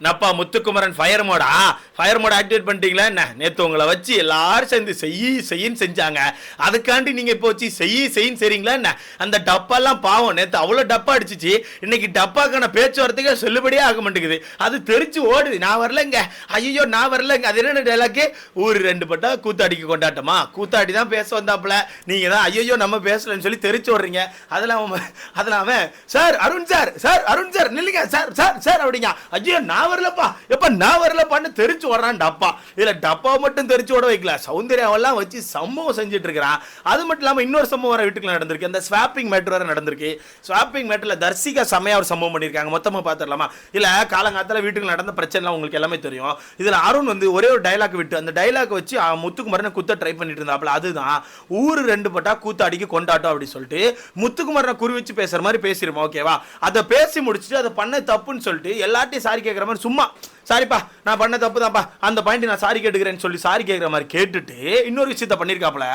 நப்பா Muthukumaran fire மோடா fire mode activate பண்ணிட்டீங்களா? என்ன? நேற்று உங்களை வச்சு எல்லாரும் சேர்ந்து செய்யி செய்யின்னு செஞ்சாங்க. அதுக்காண்டி நீங்கள் இப்போ வச்சு செய்யி செய்யின்னு செய்றீங்களா? என்ன? அந்த டப்பாலாம் பாவம். நேற்று அவ்வளோ டப்பா அடிச்சிச்சு. இன்னைக்கு டப்பாக்கான பேச்சுவார்த்தைகள் செல்லுபடியே ஆக மாட்டேங்குது. அது தெரிச்சு ஓடுது. நான் வரலங்க. ஐயோ நான் வரலங்க. அது என்ன டைலாக்கு ஊர் ரெண்டு பட்டா கூத்தாடிக்கு கொண்டாட்டமா? கூத்தாடி தான் பேச வந்தாப்புல. நீங்கள் தான் ஐயோ நம்ம பேசலன்னு சொல்லி தெரிச்சு விட்றீங்க அதில் அவன் அதில் அவன் sir Arun sir sir Arun sir நில்லுங்க. சார் சார் சார் அப்படிங்க. ஐயோ நான் வரலப்பா. எப்ப நான் வரலப்பான்னு தெரிச்சு ஓடுறான் டப்பா. இதுல டப்பா மட்டும் தெரிச்சு ஓட வைக்கல. சௌந்தர்யாவெல்லாம் வச்சு சம்பவம் செஞ்சுட்டு இருக்கிறான் அது மட்டும் இல்லாம இன்னொரு சம்பவம் வர வீட்டுக்குள்ள நடந்திருக்கு. அந்த ஸ்வாப்பிங் மேட்ரு வேற நடந்திருக்கு. ஸ்வாப்பிங் மேட்டர்ல தர்சிகா செம்மையா ஒரு சம்பவம் பண்ணியிருக்காங்க. மொத்தமா பார்த்துடலாமா இல்ல காலங்காலத்துல வீட்டுக்கு நடந்த பிரச்சனைலாம் உங்களுக்கு எல்லாமே தெரியும். இதுல அருண் வந்து ஒரே ஒரு டைலாக் விட்டு அந்த டைலாக் வச்சு முத்துக்குமரனை குத்த ட்ரை பண்ணிட்டு இருந்தாப்புல அதுதான் ஊரு ரெண்டு பட்டா கூத்தாடிக்கு கொண்டாட்டம் அப்படி சொல்லிட்டு முத்துக்குமரனை குறி வச்சு பேசுற மாதிரி பேசிருப்போம் ஓகேவா அதை பேசி முடிச்சுட்டு அதை பண்ண தப்புன்னு சொல்லிட்டு எல்லார்ட்டையும் சாரி கேட்குற மாதிரி சும்மா சாரிப்பா நான் பண்ண தப்பு தான்ப்பா அந்த பாயிண்ட் நான் சாரி கேட்டுக்கிறேன்னு சொல்லி சாரி கேட்குற மாதிரி கேட்டுட்டு இன்னொரு விஷயத்த பண்ணியிருக்காப்புல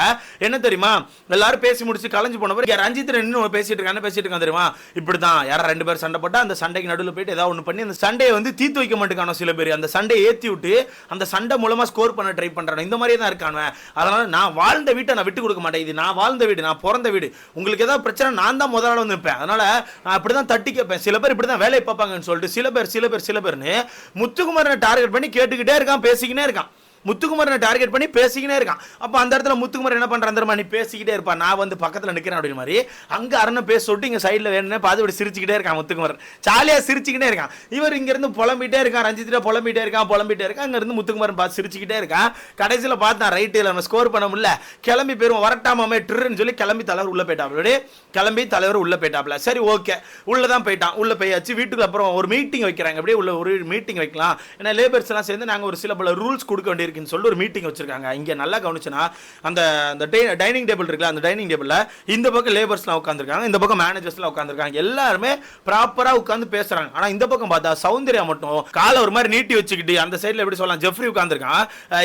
என்ன தெரியுமா? எல்லாரும் பேசி முடிச்சு கலைஞ்சு போனவர் ரஞ்சித் ரெண்டு பேசிட்டு இருக்காங்க பேசிட்டு இருக்கான் தெரியுமா? இப்படி தான் யாரும் ரெண்டு பேர் சண்டை போட்டால் அந்த சண்டைக்கு நடுவில் போயிட்டு ஏதாவது ஒன்று பண்ணி அந்த சண்டையை வந்து தீர்த்து வைக்க மாட்டேங்கானோ சில பேர். அந்த சண்டையை ஏற்றி விட்டு அந்த சண்டை மூலமாக ஸ்கோர் பண்ண ட்ரை பண்ணுறாங்க இந்த மாதிரியே தான் இருக்கானு அதனால நான் வாழ்ந்த வீட்டை நான் விட்டு கொடுக்க மாட்டேன். இது நான் வாழ்ந்த வீடு நான் பிறந்த வீடு. உங்களுக்கு ஏதாவது பிரச்சனை நான் தான் முதல்ல வந்து நிற்பேன் அதனால நான் அப்படி தான் தட்டி கேட்பேன். சில பேர் இப்படி தான் வேலையை பார்ப்பாங்கன்னு சொல்லிட்டு சில பேர் சில பேர் சில பேர்னு முத்து முத்துக்குமரனை டார்கெட் பண்ணி கேட்டுக்கிட்டே இருக்கான் பேசிக்கிட்டே இருக்கான். முத்துக்குமரனை டார்கெட் பண்ணி பேசிக்கினே இருக்கான். அப்போ அந்த இடத்துல முத்துக்குமர் என்ன பண்றான் தெரியுமா? நீ பேசிக்கிட்டே இருப்பான் நான் வந்து பக்கத்தில் நிற்கிறேன் அப்படின்னு மாதிரி. அங்கே அருணை பேச சொல்லிட்டு இங்கே சைடில் வேணும்னே பார்த்து இப்படி சிரிச்சுக்கிட்டே இருக்கான் முத்துக்குமரன். ஜாலியாக சிரிச்சுக்கிட்டே இருக்கான். இவர் இங்கேருந்து புலம்பிட்டே இருக்கான். ரஞ்சித்திட்ட புலம்பிகிட்டே இருக்கான் புலம்பிட்டே இருக்கான். அங்கேருந்து முத்துக்குமரன் பார்த்து சிரிச்சுக்கிட்டே இருக்கான். கடைசியில் பார்த்தா ரைட்டு நம்ம ஸ்கோர் பண்ண முடியல. கிளம்பி போயிடும் வரட்டாமாமே ட்ருன்னு சொல்லி கிளம்பி தலைவர் உள்ள போயிட்டாப்ல கிளம்பி தலைவர் உள்ளே போயிட்டாப்ல. சரி ஓகே உள்ளே தான் போயிட்டான். உள்ளே போயாச்சு. வீட்டுக்கு அப்புறம் ஒரு மீட்டிங் வைக்கிறாங்க. அப்படியே உள்ள ஒரு மீட்டிங் வைக்கலாம். ஏன்னா லேபர்ஸ்லாம் சேர்ந்து நாங்கள் ஒரு சில பல ரூல்ஸ் கொடுக்க வேண்டிய இருக்குன்னு சொல்லிட்டு ஒரு மீட்டிங் வச்சிருக்காங்க. இங்கே நல்லா கவனிச்சுன்னா அந்த அந்த டைனிங் டேபிள் இருக்குல்ல அந்த டைனிங் டேபிளில் இந்த பக்கம் லேபர்ஸ்லாம் உட்காந்துருக்காங்க இந்த பக்கம் மேனேஜர்ஸ்லாம் உட்காந்துருக்காங்க எல்லாருமே ப்ராப்பராக உட்காந்து பேசுகிறாங்க ஆனால் இந்த பக்கம் பார்த்தா சௌந்தர்யா மட்டும் காலை ஒரு மாதிரி நீட்டி வச்சுக்கிட்டு அந்த சைடில் எப்படி சொல்லலாம் ஜெஃப்ரி உட்காந்துருக்கான்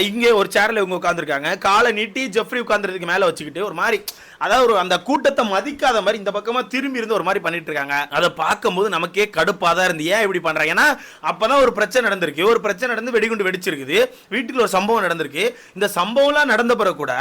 இங்கே ஒரு சேரில் இவங்க உட்காந்துருக்காங்க காலை நீட்டி ஜெஃப்ரி உட்காந்துறதுக்கு மேலே வச்சுக்கிட்டு ஒரு மாதிரி அதாவது ஒரு அந்த கூட்டத்தை மதிக்காத மாதிரி இந்த பக்கமாக திரும்பி இருந்து ஒரு மாதிரி பண்ணிட்டு இருக்காங்க. அதை பார்க்கும்போது நமக்கே கடுப்பாக தான் இருந்து ஏன் இப்படி பண்ணுறாங்க ஏன்னா அப்போ தான் ஒரு பிரச்சனை நடந்திருக்கு. ஒரு பிரச்சனை நடந்து வெடிகுண்டு வெடிச்சிருக்குது. வீட்டுக்குள்ள ஒரு சம்பவம் நடந்திருக்கு. இந்த சம்பவம்லாம் நடந்த பிறகு கூட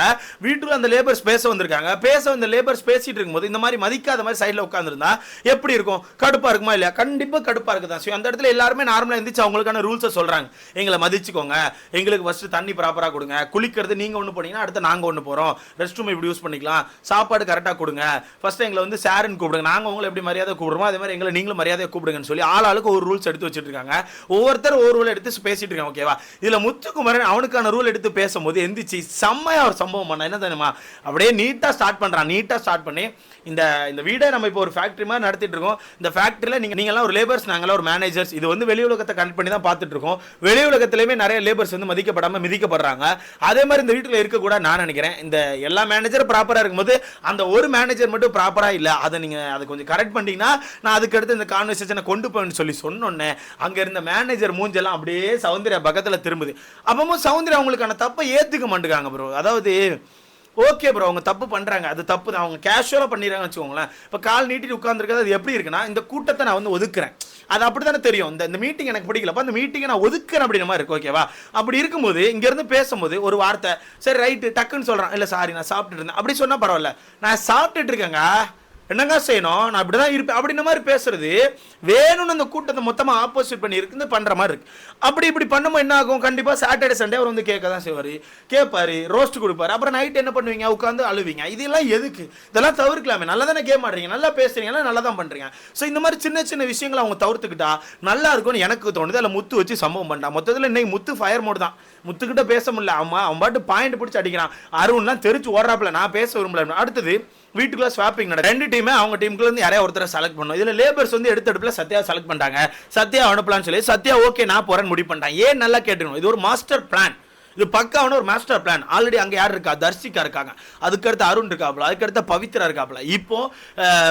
வீட்டுக்குள்ள அந்த லேபர்ஸ் பேச வந்திருக்காங்க. பேச வந்த லேபர்ஸ் பேசிட்டு இருக்கும்போது இந்த மாதிரி மதிக்காத மாதிரி சைடில் உட்காந்துருந்தா எப்படி இருக்கும்? கடுப்பா இருக்குமா இல்லையா? கண்டிப்பாக கடுப்பா இருக்குதான் ஸோ அந்த இடத்துல எல்லாருமே நார்மலாக இருந்துச்சு அவங்களுக்கான ரூல்ஸை சொல்றாங்க. எங்களை மதிச்சுக்கோங்க. எங்களுக்கு ஃபர்ஸ்ட் தண்ணி ப்ராப்பராக கொடுங்க. குளிக்கிறது நீங்கள் ஒன்று போனீங்கன்னா அடுத்து நாங்கள் ஒன்று போகிறோம் ரெஸ்ட் ரூம் இப்படி யூஸ் பண்ணிக்கலாம். சாப்பாடு கரெக்டாக கொடுங்க. ஃபர்ஸ்ட் எங்களை வந்து சாருன்னு கூப்பிடுங்க. நாங்கள் உங்களை எப்படி மரியாதை கூப்பிடுறோமோ அதே மாதிரி எங்களை நீங்களும் மரியாதையை கூப்பிடுங்கன்னு சொல்லி ஆளாளுக்கு ஒரு ரூல்ஸ் எடுத்து வச்சுட்டு இருக்காங்க. ஒவ்வொருத்தர் ஒரு ரூல் எடுத்து பேசிட்டு இருக்காங்க ஓகேவா இதில் முத்துக்குமரன் அவனுக்கான ரூல் எடுத்து பேசும்போது எந்திரிச்சு செம்மையாக ஒரு சம்பவம் பண்ண. என்ன தெரியுமா? அப்படியே நீட்டாக ஸ்டார்ட் பண்ணுறான் நீட்டாக ஸ்டார்ட் பண்ணி இந்த இந்த வீடை நம்ம இப்போ ஒரு ஃபேக்ட்ரி மாதிரி நடத்திட்டு இருக்கோம். இந்த ஃபேக்ட்ரியில் நீங்கள் நீங்களாம் ஒரு லேபர்ஸ் நாங்களாம் ஒரு மேனேஜர்ஸ் இது வந்து வெளி உலகத்தை கனெக்ட் பண்ணி தான் பார்த்துட்டு இருக்கோம். வெளி உலகத்துலேயுமே நிறைய லேபர்ஸ் வந்து மதிக்கப்படாமல் மிதிக்கப்படுறாங்க. அதே மாதிரி இந்த வீட்டில் இருக்கக்கூடாது நான் நினைக்கிறேன் இந்த எல்லா மேனேஜரும் ப்ராப்பராக இருக்கும்போது அந்த ஒரு மேனேஜர் மட்டும் ப்ராப்பராக இல்லை. அதை நீங்கள் அதை கொஞ்சம் கரெக்ட் பண்ணிட்டீங்கன்னா நான் அதுக்கடுத்து இந்த கான்வர்சேஷனை கொண்டு போவேன்னு சொல்லி சொன்னோன்னே அங்கே இருந்த மேனேஜர் மூஞ்செல்லாம் அப்படியே சௌந்தர்யா பக்கத்தில் திரும்புது. அப்பவும் சௌந்தர்யா அவங்களுக்கான தப்பை ஏற்றுக்க மாட்டேங்காங்க ப்ரோ அதாவது ஓகே ப்ரோ அவங்க தப்பு பண்ணுறாங்க அது தப்பு தான் அவங்க கேஷுவலாக பண்ணிடுறாங்கன்னு வச்சுக்கோங்களேன். இப்போ கால் நீட்டிட்டு உட்காந்துருக்கிறது அது எப்படி இருக்குன்னா இந்த கூட்டத்தை நான் வந்து ஒதுக்குறேன். அது அப்படி தானே தெரியும். இந்த இந்த மீட்டிங் எனக்கு பிடிக்கலப்பா அந்த மீட்டிங்கை நான் ஒதுக்குறேன் அப்படின்ற மாதிரி இருக்கு ஓகேவா அப்படி இருக்கும்போது இங்கேருந்து பேசும்போது ஒரு வார்த்தை சரி ரைட்டு டக்குன்னு சொல்கிறான் இல்லை சாரி நான் சாப்பிட்டுட்டு இருந்தேன். அப்படி சொன்னால் பரவாயில்ல. நான் சாப்பிட்டுட்டு இருக்கேங்க என்னங்க செய்யணும்? நான் அப்படி தான் இருப்பேன். அப்படின்ற மாதிரி பேசுறது. வேணும்னு அந்த கூட்டத்தை மொத்தமாக ஆப்போசிட் பண்ணி இருக்குது பண்ணுற மாதிரி இருக்கு. அப்படி இப்படி பண்ணும்போது என்ன ஆகும்? கண்டிப்பாக சாட்டர்டே சண்டே அவர் வந்து கேட்க தான் செய்வார். கேட்பார் ரோஸ்ட் கொடுப்பாரு. அப்புறம் நைட் என்ன பண்ணுவீங்க? உட்காந்து அழுவீங்க. இதெல்லாம் எதுக்கு? இதெல்லாம் தவிர்க்கலாமே. நல்லா தானே கேம் ஆடுறீங்க? நல்லா பேசுறீங்கன்னா நல்லா தான் பண்ணுறீங்க ஸோ இந்த மாதிரி சின்ன சின்ன விஷயங்களை அவங்க தவிர்த்துக்கிட்டா நல்லா இருக்கும்னு எனக்கு தோணுது. அதில் முத்து வச்சு சம்பவம் பண்ணா. மொத்தத்தில் இன்னைக்கு முத்து ஃபயர் மோட் தான். முத்துக்கிட்ட பேச முடியல. அவன் அவன் பாட்டு பாயிண்ட் பிடிச்சி அடிக்கிறான். அருண்லாம் தெரிச்சு ஓடுறாப்புல. நான் பேச விரும்பல. அடுத்தது வீட்டுக்குள்ள ஸ்வாப்பிங் நடக்கும் ரெண்டு டீமே அவங்க டீமுக்குள்ள இருந்து யாரையா ஒருத்தரை செலக்ட் பண்ணும். இதுல லேபர்ஸ் வந்து எடுத்த எடுப்புல சத்யா செலக்ட் பண்ணிட்டாங்க. சத்யா அனுப்பலாம்னு சொல்லி சத்யா ஓகே நான் போறேன்னு முடிவு பண்ணிட்டான். ஏன் நல்லா கேட்டுக்கணும்? இது ஒரு மாஸ்டர் பிளான் இது பக்காவான ஒரு மாஸ்டர் பிளான் ஆல்ரெடி அங்கே யார் இருக்கா? தர்ஷிகா இருக்காங்க. அதுக்கடுத்து அருண் இருக்காப்ல அதுக்கடுத்து பவித்ரா இருக்காப்ல இப்போ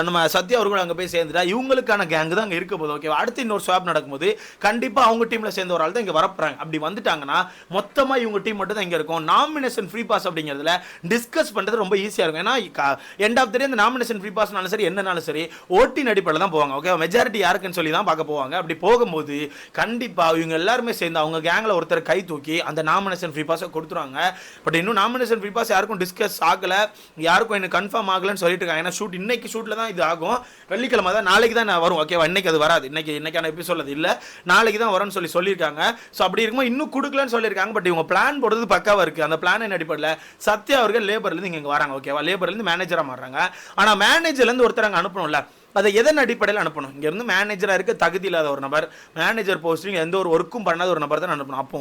நம்ம சத்யா அவர்கள் அங்கே போய் சேர்ந்துட்டா இவங்களுக்கான கேங் தான் அங்கே இருக்க போது ஓகேவா அடுத்து இன்னொரு ஸ்வாப் நடக்கும்போது கண்டிப்பாக அவங்க டீமில் சேர்ந்த ஒரு ஆள் தான் இங்கே வரப்போறாங்க. அப்படி வந்துட்டாங்கன்னா மொத்தமாக இவங்க டீம் மட்டும் தான் இங்கே இருக்கும். நாமினேஷன் ஃப்ரீ பாஸ் அப்படிங்கிறதுல டிஸ்கஸ் பண்ணுறது ரொம்ப ஈஸியாக இருக்கும். ஏன்னா எண்ட் ஆஃப் த டே இந்த நாமினேஷன் ஃப்ரீ பாஸ்னாலும் சரி என்னனாலும் சரி ஓட்டின் அடிப்படையில் தான் போவாங்க ஓகே மெஜாரிட்டி யாருக்குன்னு சொல்லி தான் பார்க்க போவாங்க. அப்படி போகும்போது கண்டிப்பாக இவங்க எல்லாருமே சேர்ந்து அவங்க கேங்கில் ஒருத்தர் கை தூக்கி அந்த நாமினேஷன் ஃப்ரீ பாஸை கொடுத்துருவாங்க. பட் இன்னும் நாமினேஷன் ஃப்ரீ பாஸ் யாருக்கும் டிஸ்கஸ் ஆகலை. யாருக்கும் எனக்கு கன்ஃபார்ம் ஆகலன்னு சொல்லிட்டு இருக்காங்க. ஏன்னா ஷூட் இன்னைக்கு ஷூட்டில் தான் இது ஆகும். வெள்ளிக்கிழமை தான் நாளைக்கு தான் நான் வரும். ஓகேவா இன்னைக்கு அது வராது. இன்னைக்கு இன்னைக்கான எபிசோட் அது இல்லை. நாளைக்கு தான் வரும்னு சொல்லி சொல்லியிருக்காங்க. ஸோ அப்படி இருக்கும்போது இன்னும் கொடுக்கலன்னு சொல்லியிருக்காங்க. பட் இவங்க பிளான் போடுறது பக்காவாக இருக்குது அந்த பிளான் என்ன அடிப்படையில்? சத்யா அவர்கள் லேபர்லேருந்து இங்கே வராங்க. ஓகேவா லேபர்லேருந்து மேனேஜராக மாறுறாங்க. ஆனால் மேனேஜர்லேருந்து ஒருத்தர் அங்கே அனுப்பணும்ல. அதை எதன் அடிப்படையில் அனுப்பணும்? இங்கேருந்து மேனேஜராக இருக்க தகுதி இல்லாத ஒரு நபர் மேனேஜர் போஸ்டிங் எந்த ஒரு ஒர்க்கும் பண்ணாத ஒரு நபர் தான் அனுப்பணும். அப்போ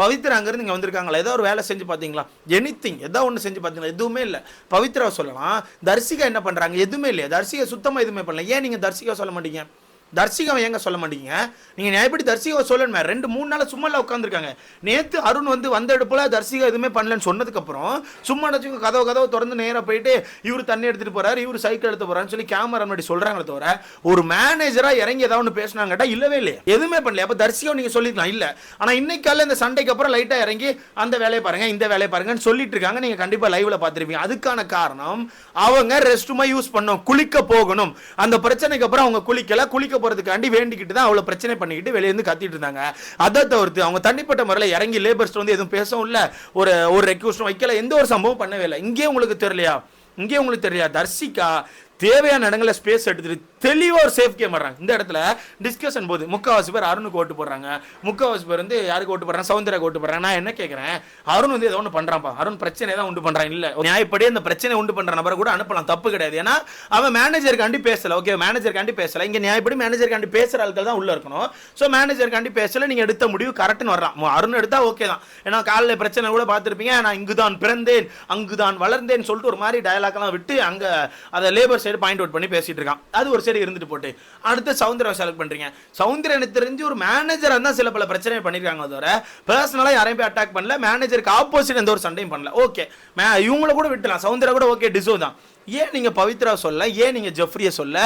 பவித்ரா அங்கேருந்து இங்கே வந்திருக்காங்களா? ஏதோ ஒரு வேலை செஞ்சு பார்த்தீங்களா? எனி திங் ஏதோ ஒன்று செஞ்சு பார்த்தீங்களா? எதுவுமே இல்லை. பவித்ரா சொல்லலாம். தர்சிகா என்ன பண்ணுறாங்க எதுவுமே இல்லையா. தர்சிகா சுத்தமாக எதுவுமே பண்ணல. ஏன் நீங்கள் தர்சிகா சொல்ல மாட்டீங்க? தர்சிகாவை ஏங்க சொல்ல மாட்டீங்க? நீங்கள் நான் எப்படி தர்சிகாவை சொல்லணுமே. ரெண்டு மூணு நாள் சும்மா உட்காந்துருக்காங்க நேற்று அருண் வந்து வந்த எடுப்பில் தர்சிகா எதுவுமே பண்ணலன்னு சொன்னதுக்கப்புறம் சும்மா நினச்சிங்க கதவு கதவு திறந்து நேராக போயிட்டு இவர் தண்ணி எடுத்துகிட்டு போகிறார் இவர் சைக்கிள் எடுத்து போகிறான்னு சொல்லி கேமரா முன்னாடி சொல்கிறாங்களே தவிர ஒரு மேனேஜராக இறங்கி ஏதாவது ஒன்று பேசினாங்கட்டா இல்லவே இல்லையா. எதுவுமே பண்ணல அப்போ தர்சிகா நீங்கள் சொல்லிக்கலாம் இல்லை. ஆனால் இன்னைக்கு இந்த சண்டைக்கு அப்புறம் லைட்டாக இறங்கி அந்த வேலையை பாருங்கள் இந்த வேலையை பாருங்கன்னு சொல்லிட்டு இருக்காங்க. நீங்கள் கண்டிப்பாக லைவில் பார்த்துருப்பீங்க. அதுக்கான காரணம் அவங்க ரெஸ்ட் ரூமாக யூஸ் பண்ணோம் குளிக்க போகணும். அந்த பிரச்சனைக்கு அப்புறம் அவங்க குளிக்கல. குளிக்க போறதுக்காண்டி வேண்டிக்கிட்டு தான் அவ்வளவு பிரச்சனை பண்ணிக்கிட்டு வெளியே இருந்து கத்திட்டு இருந்தாங்க. அதை தவிர்த்து அவங்க தனிப்பட்ட முறையில் இறங்கி லேபர்ஸ் வந்து எதுவும் பேசவும் இல்ல. ஒரு ஒரு ரெக்யூஸ்டும் வைக்கல. எந்த ஒரு சம்பவம் பண்ணவே இல்லை. இங்கே உங்களுக்கு தெரியலையா? இங்கே உங்களுக்கு தெரியலையா? தர்சிகா தேவையான இடங்களில் ஸ்பேஸ் எடுத்துட்டு தெளிவாக ஒரு சேஃப் கேம் வர்றாங்க இந்த இடத்துல டிஸ்கஷன் போது முக்கால்வாசி பேர் அருணுக்கு ஓட்டு போடுறாங்க. முக்காவாசி பேர் வந்து யாருக்கு ஓட்டு போடுறாங்க? சௌந்தர்யாக்கு ஓட்டு போடுறாங்க. நான் என்ன கேட்குறேன் அருண் வந்து ஏதோ ஒன்று பண்ணுறான்ப்பா அருண் பிரச்சனை தான் உண்டு பண்ணுறான் இல்லை நியாயப்படி அந்த பிரச்சனை உண்டு பண்ணுற நபரை கூட அனுப்பலாம். தப்பு கிடையாது. ஏன்னா அவன் மேனேஜருக்காண்டி பேசலை. ஓகே மேனேஜருக்காண்டி பேசலை. இங்கே நியாயப்படி மேனேஜருக்காண்டி பேசுகிற ஆட்கள் தான் உள்ளே இருக்கணும். ஸோ மேனேஜருக்காண்டி பேசலை. நீங்கள் எடுத்த முடிவு கரெக்ட்னு வரலாம். அருண் எடுத்தால் ஓகே தான். ஏன்னா காலைல பிரச்சனை கூட பார்த்துருப்பீங்க. நான் இங்குதான் பிறந்தேன். அங்கு தான் வளர்ந்தேன் சொல்லிட்டு ஒரு மாதிரி டயலாக்லாம் விட்டு அங்கே அதை லேபர் சைடு பாயிண்ட் அவுட் பண்ணி பேசிகிட்டு இருக்கான். அது ஒரு சைடு இருந்துட்டு போட்டு அடுத்து சௌந்தர்யா செலக்ட் பண்றீங்க. சௌந்தர்யா எனக்கு தெரிஞ்சு ஒரு மேனேஜரா தான் சில பல பிரச்சனை பண்ணிருக்காங்க தவிர பர்சனலாக யாரையும் போய் அட்டாக் பண்ணல. மேனேஜருக்கு ஆப்போசிட் எந்த ஒரு சண்டையும் பண்ணல. ஓகே இவங்கள கூட விட்டலாம் சௌந்தர்யா கூட ஓகே டிசோ தான். ஏன் நீங்க பவித்ரா சொல்ல? ஏன் நீங்க ஜெஃப்ரியை சொல்ல?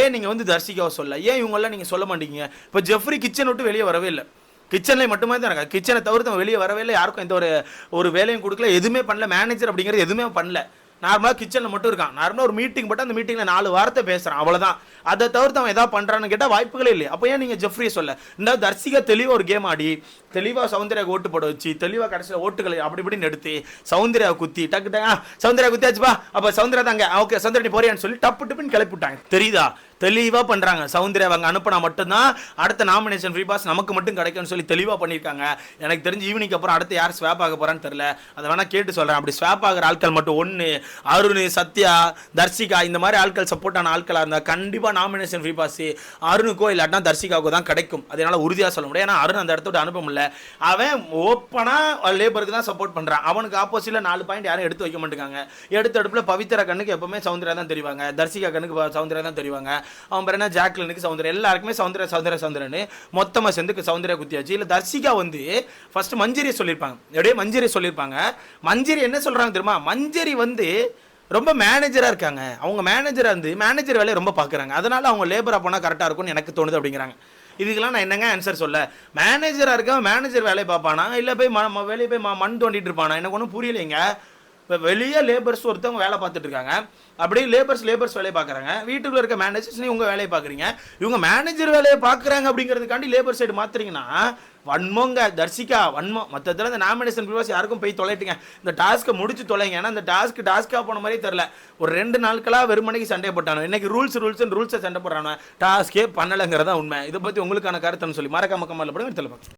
ஏன் நீங்க வந்து தர்ஷிகாவை சொல்ல? ஏன் இவங்கெல்லாம் நீங்க சொல்ல மாட்டீங்க? இப்போ ஜெஃப்ரி கிச்சன் விட்டு வெளியே வரவே இல்லை. கிச்சன்ல மட்டுமே தான் இருக்கா கிச்சனை தவிர்த்து வெளியே வரவே இல்லை. யாருக்கும் எந்த ஒரு ஒரு வேலையும் கொடுக்கல. எதுவுமே பண்ணல. மேனேஜர் அப்படிங்கிறது எதுவுமே பண்ணல. நார்மலாக கிச்சனில் மட்டும் இருக்கான். நார்மலாக ஒரு மீட்டிங் போட்டு அந்த மீட்டிங்கில் நாலு வார்த்தை பேசுகிறான் அவ்வளோதான் அதை தவிர்த்து அவன் எதாவது பண்ணுறான்னு கேட்டால் வாய்ப்புகளே இல்லை அப்போ ஏன் நீங்கள் ஜெஃப்ரியை சொல்ல? இந்த தர்சிகா தெளிவாக ஒரு கேம் ஆடி தெளிவாக சௌந்தர்யா ஓட்டு போட வச்சு தெளிவாக கடைசியில் ஓட்டுகளை அப்படி இப்படின்னு எடுத்து சௌந்தர்யா குத்தி டக்கு டக்கு, சௌந்தர்யா குத்தியாச்சுப்பா அப்போ சௌந்தர்யா தாங்க ஓகே சௌந்தர்யா நீ போறியான்னு சொல்லி டப்பு டப்புன்னு கிளப்பிட்டாங்க தெரியுதா? தெளிவாக பண்ணுறாங்க சௌந்தர்யா அவங்க அனுப்பினா மட்டும்தான் அடுத்த நாமினேஷன் ஃப்ரீ பாஸ் நமக்கு மட்டும் கிடைக்கும்னு சொல்லி தெளிவாக பண்ணியிருக்காங்க. எனக்கு தெரிஞ்சு ஈவினிங் அப்புறம் அடுத்து யார் ஸ்வாப் ஆக போகிறான்னு தெரில அதை வேணால் கேட்டு சொல்கிறேன் அப்படி ஸ்வாப் ஆகிற ஆட்கள் மட்டும் ஒன்று அருண் சத்யா தர்ஷிகா இந்த மாதிரி ஆட்கள் சப்போர்ட்டான ஆட்களாக இருந்தால் கண்டிப்பாக நாமினேஷன் ஃப்ரீ பாஸ் அருணுக்கோ இல்லாட்டினா தர்ஷிகாவுக்கோ தான் கிடைக்கும். அதனால உறுதியாக சொல்ல முடியும். ஏன்னா அருண் அந்த இடத்த அனுப்ப முடியல. அவன் ஓப்பனாக லேபருக்கு தான் சப்போர்ட் பண்ணுறான் அவனுக்கு ஆப்போசிட்டில் நாலு பாயிண்ட் யாரும் எடுத்து வைக்க மாட்டேங்காங்க. எடுத்த அடுப்பில் பவித்ரா கண்ணுக்கு எப்பவுமே சௌந்தர்யா தான் தெரிவாங்க. தர்ஷிகா கண்ணுக்கு ப- தான் தெரிவாங்க. அவன் பேர் என்ன? ஜாக்லினுக்கு சௌந்தர்யா. எல்லாருக்குமே சவுந்தர சௌந்தர சௌந்தர்யன்னு மொத்தமாக சேர்ந்து சௌந்தர்யா குத்தியாச்சு. இல்லை தர்சிகா வந்து ஃபர்ஸ்ட் மஞ்சரியை சொல்லியிருப்பாங்க. எப்படியே மஞ்சரி சொல்லியிருப்பாங்க. மஞ்சரி என்ன சொல்கிறாங்க தெரியுமா? மஞ்சரி வந்து ரொம்ப மேனேஜராக இருக்காங்க. அவங்க மேனேஜராக இருந்து மேனேஜர் வேலையை ரொம்ப பார்க்குறாங்க அதனால அவங்க லேபராக போனால் கரெக்டாக இருக்கும்னு எனக்கு தோணுது அப்படிங்கிறாங்க. இதுக்கெல்லாம் நான் என்னங்க ஆன்சர் சொல்ல? மேனேஜராக இருக்கவன் மேனேஜர் வேலையை பார்ப்பானா? இல்லை போய் ம வேலையை போய் ம- மண் தோண்டிட்டு இருப்பானா? எனக்கு ஒன்றும் புரியலைங்க. இப்போ வெளியே லேபர்ஸ் ஒருத்தவங்க வேலை பார்த்துட்டு இருக்காங்க. அப்படியே லேபர்ஸ் லேபர்ஸ் வேலையை பார்க்குறாங்க. வீட்டுக்குள்ள இருக்க மேனேஜர்ஸ் நீ உங்கள் வேலையை பார்க்குறீங்க. இவங்க மேனேஜர் வேலையை பார்க்குறாங்க அப்படிங்கிறதுக்காண்டி லேபர் சைடு மாத்துறீங்கன்னா வன்மோங்க தர்சிகா வன்மம். மொத்தத்தில் இந்த நாமினேஷன் பிரிவாஸ் யாருக்கும் போய் தொலைட்டுங்க. இந்த டாஸ்க்கை முடிச்சு தொலைங்க. ஏன்னா இந்த டாஸ்க் டாஸ்க்காக போன மாதிரியே தெரில ஒரு ரெண்டு நாட்களாக வெறுமனைக்கு சண்டை போட்டானோ இன்னைக்கு ரூல்ஸ் ரூல்ஸ் ரூல்ஸை சண்டை போடுறானோ டாஸ்கே பண்ணலைங்கிறதா உண்மை. இதை பற்றி உங்களுக்கான கருத்துன்னு சொல்லி மறக்காம கம்மல படம் எடுத்துல